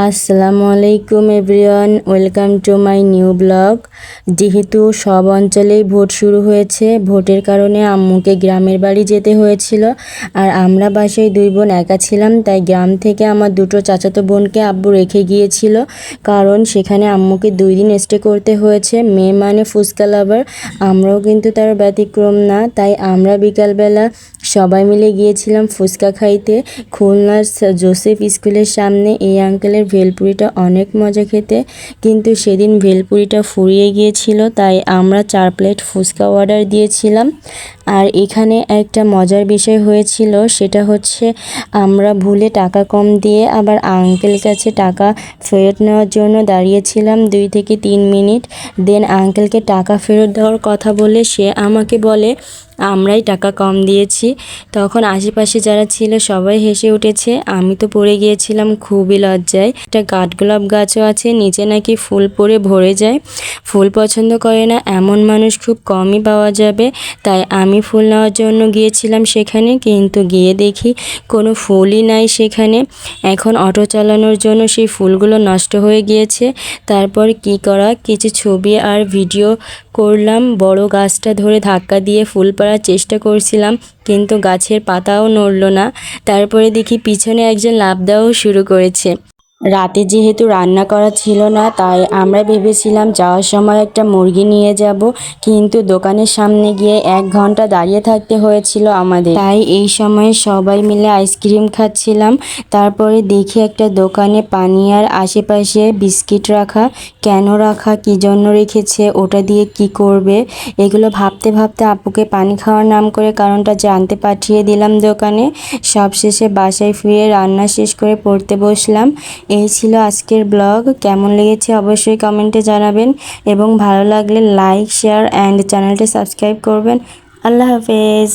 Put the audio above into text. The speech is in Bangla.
আসসালামু আলাইকুম everyone, welcome to my new blog. যেহেতু সব অঞ্চলেই ভোট শুরু হয়েছে, ভোটের কারণে আম্মুকে গ্রামের বাড়ি যেতে হয়েছিল আর আমরা বাসায় দুই বোন একা ছিলাম, তাই গ্রাম থেকে আমার দুটো চাচাতো বোনকে আব্বু রেখে গিয়েছিল। কারণ সেখানে আম্মুকে দুই দিন স্টে করতে হয়েছে, মেয়ে মানে ফুচকা লাভার আমরাও কিন্তু তার ব্যতিক্রম না। তাই আমরা বিকালবেলা সবাই মিলে গিয়েছিলাম ফুচকা খাইতে। খুলনার জোসেফ স্কুলের সামনে এই আঙ্কেলের ভেলপুরিটা অনেক মজা খেতে। কিন্তু সেদিন ভেলপুরিটা ফুরিয়ে গিয়েছিল, তাই আমরা চার প্লেট ফুচকা অর্ডার দিয়েছিলাম। আর এখানে একটা মজার বিষয় হয়েছিল, সেটা হচ্ছে আমরা ভুলে টাকা কম দিয়ে আবার আঙ্কেল কাছে টাকা ফেরত নেওয়ার জন্য দাঁড়িয়েছিলাম দুই থেকে তিন মিনিট। দেন আঙ্কেলকে টাকা ফেরত দেওয়ার কথা বলে সে আমাকে বলে, আমরাই টাকা কম দিয়েছি। তখন আশেপাশে যারা ছিল সবাই হেসে উঠেছে, আমি তো পড়ে গিয়েছিলাম খুবই লজ্জায়। একটা কাঠগোলাপ গাছও আছে, নিচে নাকি ফুল পড়ে ভরে যায়। ফুল পছন্দ করে না, এমন মানুষ খুব কমই পাওয়া যাবে, তাই আমি ফুল নেওয়ার জন্য গিয়েছিলাম সেখানে, কিন্তু গিয়ে দেখি কোনো ফুলই নাই সেখানে। এখন অটো চালানোর জন্য সেই ফুলগুলো নষ্ট হয়ে গিয়েছে। তারপর কি করা? কিছু ছবি আর ভিডিও করলাম। বড় গাছটা ধরে ধাক্কা দিয়ে ফুল পাড়ার চেষ্টা করছিলাম, কিন্তু গাছের পাতাও নড়ল না। তারপরে দেখি পিছনে একজন লাফ দেওয়াও শুরু করেছে। রাতে যেহেতু রান্না করা ছিল না, তাই আমরা ভেবেছিলাম যাওয়ার সময় একটা মুরগি নিয়ে যাব। কিন্তু দোকানের সামনে গিয়ে এক ঘণ্টা দাঁড়িয়ে থাকতে হয়েছিল আমাদের। তাই এই সময় সবাই মিলে আইসক্রিম খাচ্ছিলাম। তারপরে দেখি একটা দোকানে পানি আর আশেপাশে বিস্কিট রাখা। কেন রাখা? কী জন্য রেখেছে? ওটা দিয়ে কি করবে? এগুলো ভাবতে ভাবতে আপুকে পানি খাওয়ার নাম করে কারণটা জানতে পাঠিয়ে দিলাম দোকানে। সবশেষে বাসায় ফিরে রান্না শেষ করে পড়তে বসলাম। এই ছিল আজকের ব্লগ। কেমন লেগেছে অবশ্যই কমেন্টে জানাবেন এবং ভালো লাগলে লাইক, শেয়ার অ্যান্ড চ্যানেলটি সাবস্ক্রাইব করবেন। আল্লাহ হাফেজ।